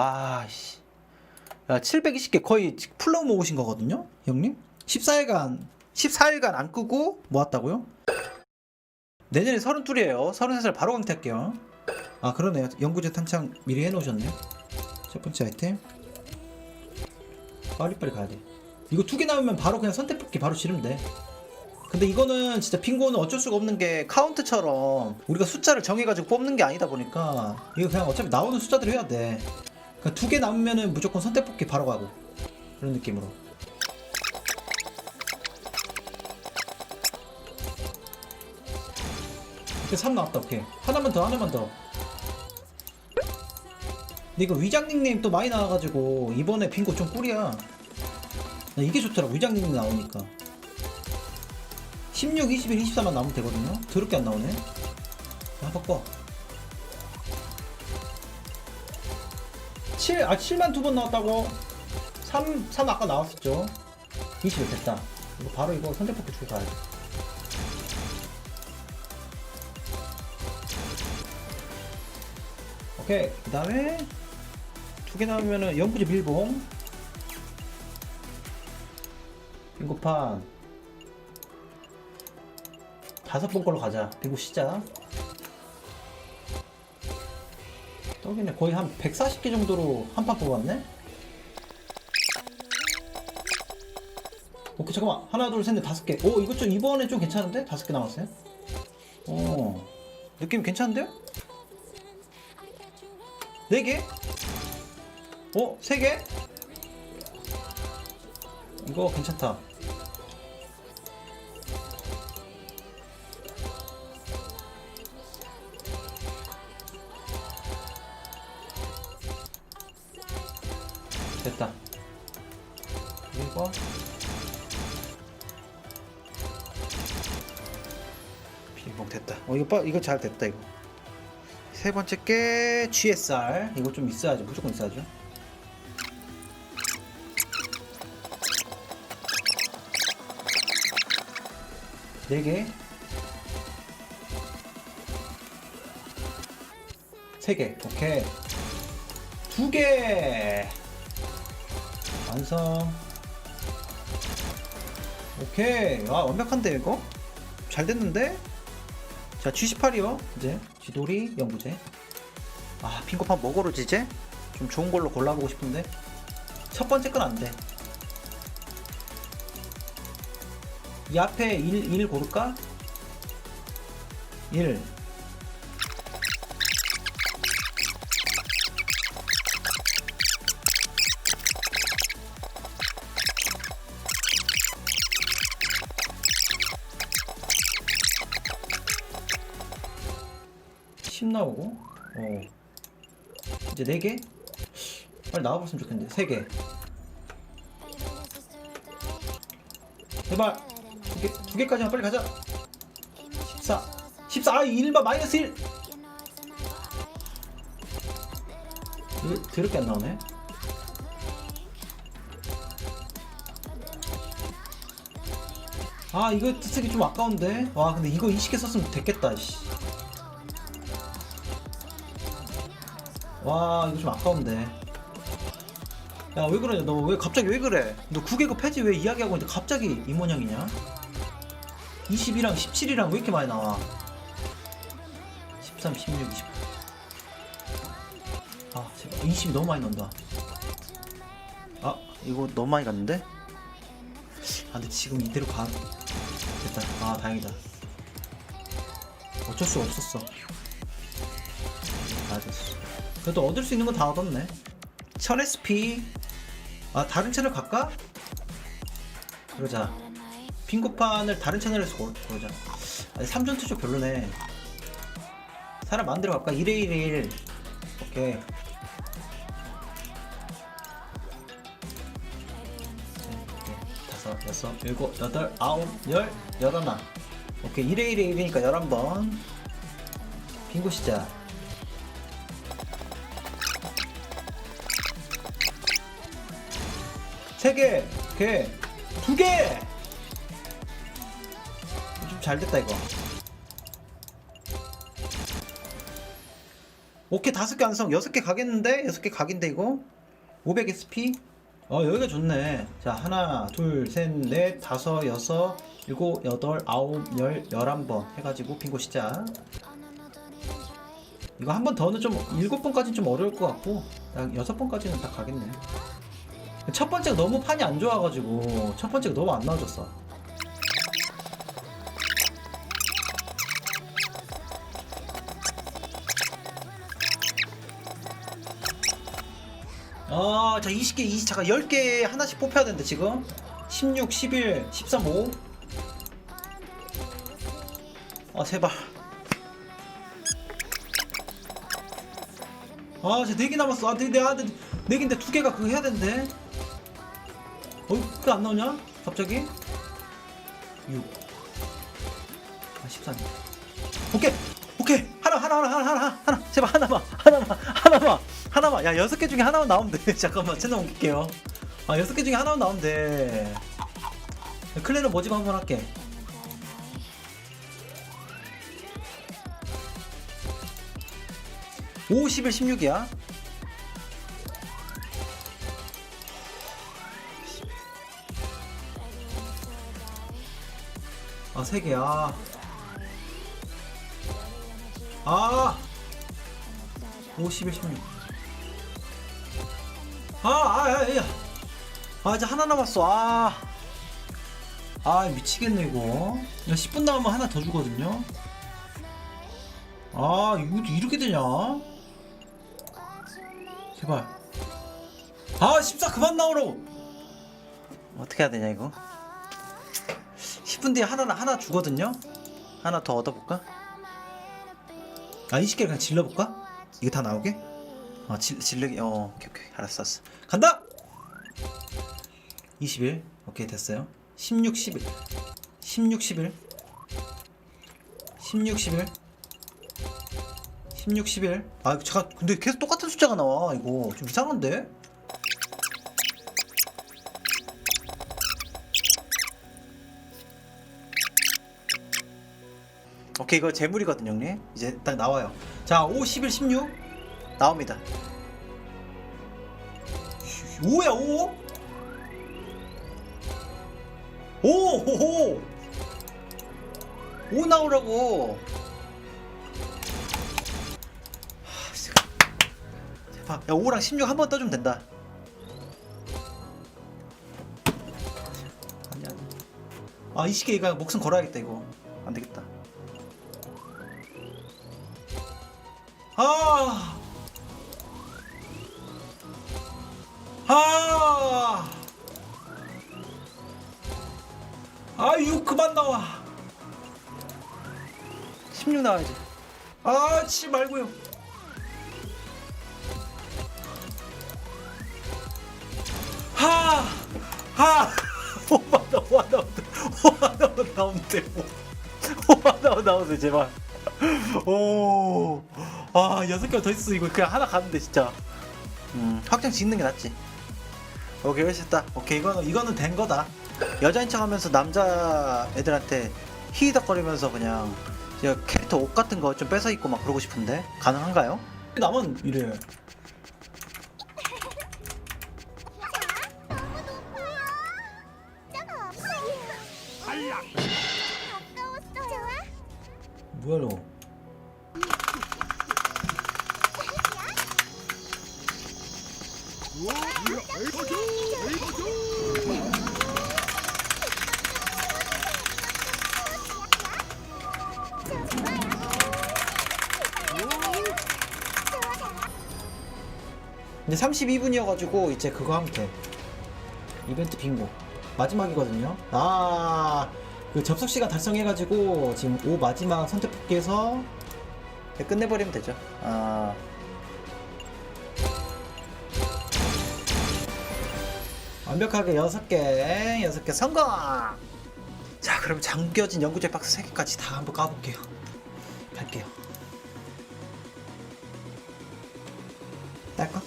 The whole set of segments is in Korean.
와, 씨. 야, 720개 거의 풀로 모으신 거거든요, 형님? 14일간, 14일간 안 끄고 모았다고요? 내년에 32이에요. 33살 바로 강퇴할게요. 아, 그러네요. 연구제 탄창 미리 해놓으셨네요. 첫 번째 아이템. 빨리빨리 가야 돼. 이거 두 개 나오면 바로 그냥 선택 뽑기 바로 지르면 돼. 근데 이거는 진짜 빙고는 어쩔 수가 없는 게 카운트처럼 우리가 숫자를 정해가지고 뽑는 게 아니다 보니까 이거 그냥 어차피 나오는 숫자대로 해야 돼. 그러니까 두개 남으면은 무조건 선택 뽑기 바로 가고. 그런 느낌으로. 이렇게 3 나왔다 오케이. 하나만 더 하나만 더. 근데 이거 위장 닉네임 또 많이 나와가지고 이번에 빙고 좀 꿀이야. 나 이게 좋더라 위장 닉네임 나오니까. 16, 21, 24만 나오면 되거든요? 더럽게 안 나오네? 야 바꿔 7, 아 7만 두 번 나왔다고. 3, 3 아까 나왔었죠. 21 됐다. 이거 바로 이거 선택폭기 주고 가야 돼. 오케이. 그 다음에 두 개 나오면은 연구제 밀봉. 빙고판. 다섯 번 걸로 가자. 빙고 시작 떡이네 거의 한 140개 정도로 한 판 뽑았네 오케이 잠깐만 하나 둘 셋 넷 다섯 개오 이거 좀 이번에 좀 괜찮은데 다섯 개 남았어요 오 느낌 괜찮은데요? 네 개? 어? 세 개? 이거 괜찮다. 어 이거 빠 이거 잘 됐다 이거. 세 번째 게 GSR 이거 좀 있어야죠. 무조건 있어야죠. 네 개. 세 개. 오케이. 두 개. 완성. 오케이. 아 완벽한데 이거? 잘 됐는데 자, G18이요. 이제 쥐돌이 연구제. 아, 핑거판 뭐 고르지 이제? 좀 좋은 걸로 골라보고 싶은데. 첫 번째 건 안 돼. 이 앞에 1, 1 고를까? 1. 십 나오고? 어. 이제 4개? 빨리 나와봤으면 좋겠는데. 3개. 제발 두 개, 두 개까지만 빨리 가자. 14 14 아, 1만 마이너스 1 이거 더럽게 안 나오네? 아 이거 쓰기 좀 아까운데? 와 근데 이거 20개 썼으면 됐겠다 씨. 와 이거 좀 아까운데 야 왜 그러냐 너 왜 갑자기 왜 그래 너 9개급 폐지 왜 이야기하고 있는데 갑자기 이 모양이냐 20이랑 17이랑 왜 이렇게 많이 나와 13, 16, 20. 아, 제발 20 너무 많이 넣는다. 아, 이거 너무 많이 갔는데? 아, 근데 지금 이대로 가. 됐다. 아, 다행이다. 어쩔 수가 없었어. 그래도 얻을 수 있는 건 다 얻었네. 1000SP. 아, 다른 채널 갈까? 그러자. 핑고판을 다른 채널에서 고. 아니, 3전 투조 별로네. 사람 마음대로 갈까? 1회 1회 1. 오케이. 다섯, 여섯, 일곱, 여덟, 아홉, 열, 열하나. 오케이. 1회 1회 1이니까 11번. 빙고 시작. 세 개, 오케이. 두 개! 좀 잘 됐다, 이거. 오케이 다섯 개 완성 여섯 개 가겠는데 여섯 개 각인데 이거 500 SP 어 여기가 좋네 자 하나 둘 셋 넷 다섯 여섯 일곱 여덟 아홉 열 열한 번 해가지고 빙고 시작 이거 한 번 더는 좀 일곱 번까지는 좀 어려울 것 같고 딱 여섯 번까지는 딱 가겠네 첫 번째가 너무 판이 안 좋아가지고 첫 번째가 너무 안 나와줬어 아, 자, 20개, 20, 잠깐, 10개 하나씩 뽑혀야 되는데, 지금. 16, 11, 13, 5. 아, 제발. 아, 이제 4개 남았어. 아, 4개, 아, 4개인데 2개가 그거 해야 되는데. 어, 그게 안 나오냐? 갑자기? 6. 아, 13. 오케이! 오케이! 하나, 하나, 하나, 하나, 하나, 하나. 제발 하나만, 하나만, 하나만, 하나만. 야, 여섯 개 중에 하나만 나오면 돼. 잠깐만, 채널 옮길게요. 아, 여섯 개 중에 하나만 나오면 돼. 클레는 뭐지 한번 할게. 오, 11, 16이야. 아, 세 개야. 아! 5, 11, 16. 아, 아, 야, 야. 아, 이제 하나 남았어. 아. 아, 미치겠네, 이거. 야, 10분 남으면 하나 더 주거든요. 아, 이거 이렇게 되냐? 제발. 아, 14 그만 나오라고! 어떻게 해야 되냐, 이거? 10분 뒤에 하나, 하나 주거든요? 하나 더 얻어볼까? 아 20개 그냥 질러볼까? 이거 다 나오게? 어 질, 질르기 어 오케이 오케이 알았어 알았어 간다! 21 오케이 됐어요 16 11 16 11 16 11 16 11 아, 잠깐 근데 계속 똑같은 숫자가 나와 이거 좀 이상한데? 오케이 이거 재물이거든요 형님. 이제 딱 나와요. 자 5, 11, 16 나옵니다. 5야 5 오, 오, 5 나오라고. 야 5랑 16 한 번 떠주면 된다. 아니야 아 20개 이거 목숨 걸어야겠다 이거. 안 되겠다 아! 아! 아유 그만 나와 16 나와야지 아치 말고요 하! 하! 오마 나와 나온대 오마 나와 나온대 오마 나와 나오세요 제발 오, 아 여섯 개더 있어 이거 그냥 하나 가는데 진짜. 음, 확정 짓는 게 낫지. 오케이 됐다. 오케이 이거는 이거는 된 거다. 여자인 척하면서 남자 애들한테 히덕거리면서 그냥 저 캐릭터 옷 같은 거 좀 뺏어 입고 막 그러고 싶은데 가능한가요? 남은 이래. 뭐야 너? 근데 32분이어가지고 이제 그거 돼. 이벤트 빙고 마지막이거든요. 아, 그 접속 시간 달성해가지고 지금 5 마지막 선택 뽑기에서 끝내버리면 되죠. 아. 완벽하게 6개, 6개 성공! 자, 그럼 잠겨진 연구제 박스 3개까지 다 한번 까볼게요. 갈게요. 딸까?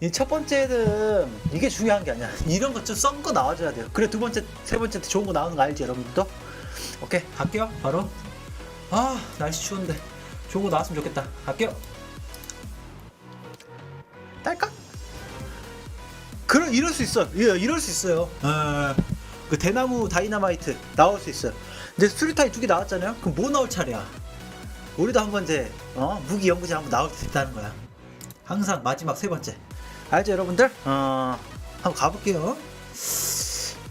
이 첫 번째는 이게 중요한 게 아니야. 이런 것 좀 썬 거 나와줘야 돼요. 그래 두 번째, 세 번째 좋은 거 나오는 거 알지 여러분들도? 오케이 갈게요 바로. 아 날씨 추운데 좋은 거 나왔으면 좋겠다 갈게요 딸깍? 그럼 이럴 수 있어. 예, 이럴 수 있어요. 어, 그 대나무 다이너마이트 나올 수 있어요. 근데 수류탄이 두 개 나왔잖아요? 그럼 뭐 나올 차례야? 우리도 한번 이제 어, 무기 연구자 한번 나올 수 있다는 거야. 항상 마지막 세 번째. 알죠 여러분들? 어 한번 가볼게요.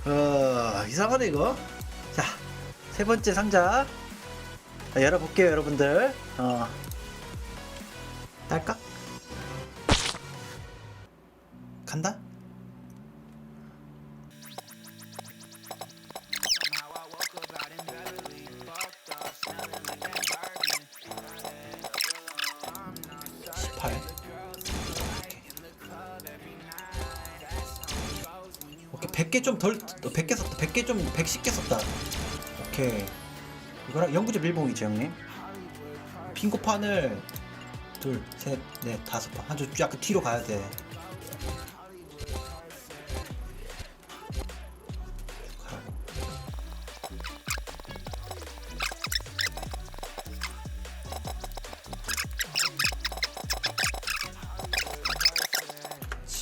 어 이상하네 이거. 자 세 번째 상자. 자, 열어볼게요 여러분들. 어 딸까? 간다? 십팔. 오케이 100개 좀덜 100개 썼다. 100개 좀 110개 썼다. 오케이. 이거랑 연구제 밀봉이죠 형님? 핑크판을 둘 셋 넷 다섯 판 한쪽 약간 뒤로 가야 돼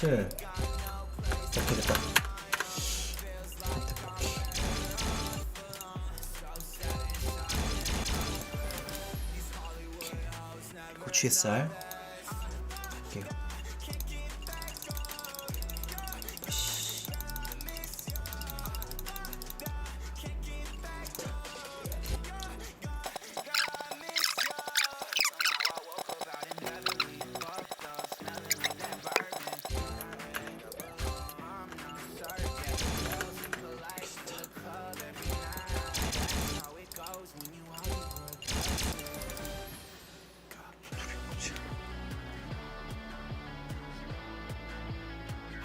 7 오케이 됐다. 고추 햇살.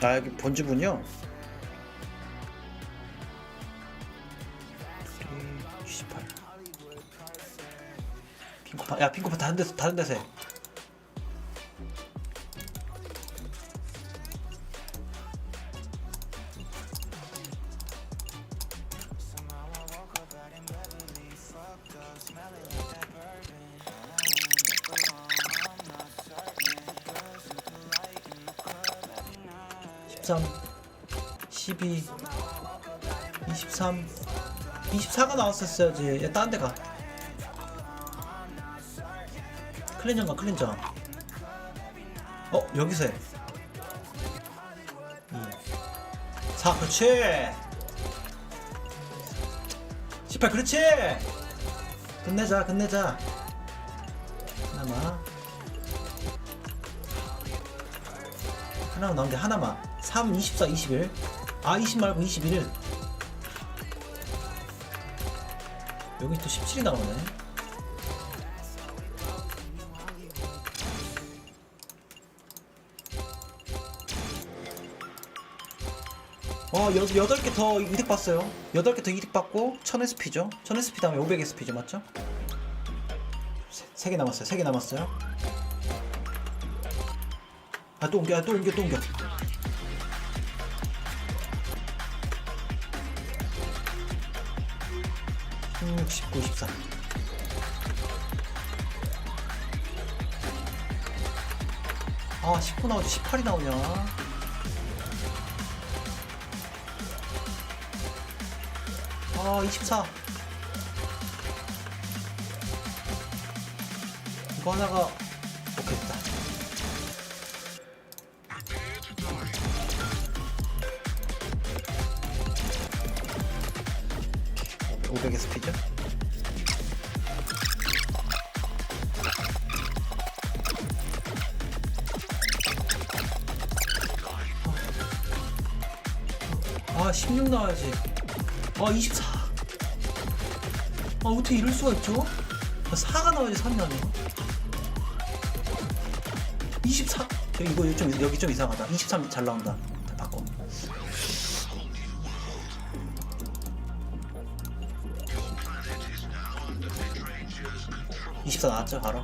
아 여기 본주분요? 28 핑크판 야 핑크판 다른 데서 다른 데서 해 13 12 23 24가 나왔었어야지 얘딴 데가. 클렌저가 클렌저. 어 여기서 해. 2 4 그렇지. 18 그렇지. 끝내자 끝내자. 하나만. 하나만 나오는데 하나만 3, 24, 21. 아, 20 말고 21. 여기 또 17이 나오네. 어, 여, 8개 더 이득 봤어요. 8개 더 이득 받고 1000SP죠. 1000SP 다음에 500SP죠. 맞죠? 3 개 남았어요. 3개 남았어요. 아, 또 옮겨, 아, 또 옮겨, 또 옮겨. 16, 19, 14. 아, 19 나오지, 18이 나오냐. 아, 24. 이거 하나가, 아, 16 나와야지. 아, 24. 아, 어떻게 이럴 수가 있죠? 아, 4가 나와야지 3이 나네요. 24. 저 이거 좀, 여기 좀 이상하다. 23 잘 나온다. 다 바꿔. (24) 나왔죠 바로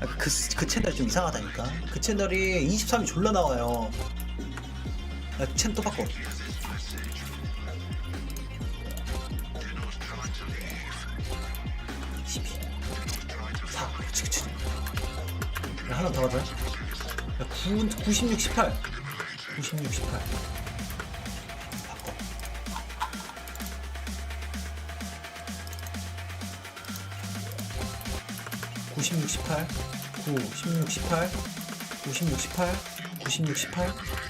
아, 그, 그 채널이 좀 이상하다니까 그 채널이 23이 졸라 나와요 아, 채널 또 바꿔 야 9, 96, 18 96, 18 바꿔. 96, 18 9, 16, 18 96, 18 96, 18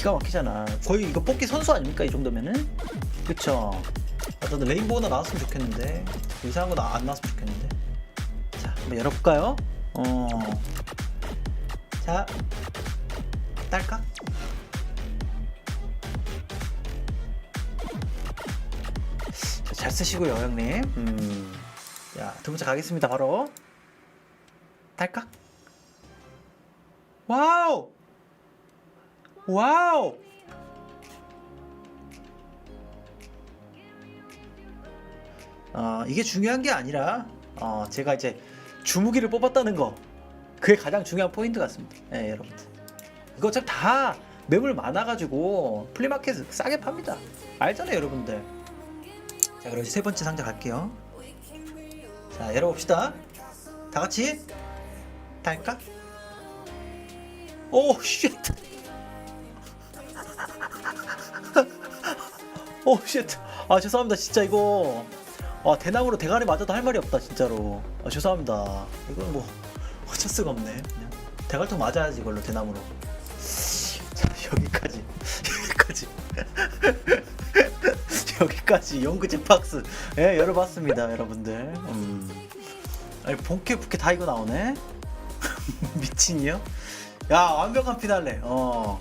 기가 막히잖아. 거의 이거 뽑기 선수 아닙니까 이 정도면은? 그쵸? 아, 나도 레인보우나 나왔으면 좋겠는데 이상한 거 안 나왔으면 좋겠는데. 자, 한번 열어볼까요? 어. 자, 딸까? 자, 잘 쓰시고요, 형님. 음. 자, 두 번째 가겠습니다, 바로. 딸까? 와우! 와우! 어, 이게 중요한 게 아니라 어, 제가 이제 주무기를 뽑았다는 거 그게 가장 중요한 포인트 같습니다. 예, 여러분들. 이거 참 다 매물 많아가지고 플리마켓 싸게 팝니다. 알잖아요, 여러분들. 자, 그럼 이제 세 번째 상자 갈게요. 자, 열어봅시다. 다 같이 달까? 오, 쉣. 오, 쉣. 아, 죄송합니다. 진짜 이거. 아, 대나무로 대가리 맞아도 할 말이 없다, 진짜로. 아, 죄송합니다. 이건 뭐, 어쩔 수가 없네. 그냥 대갈통 맞아야지, 이걸로, 대나무로. 자, 여기까지. 여기까지. 여기까지 연구제 박스. 예, 열어봤습니다, 여러분들. 음. 아니, 본캐, 부캐 다 이거 나오네? 미친이요? 야, 완벽한 피날레. 어.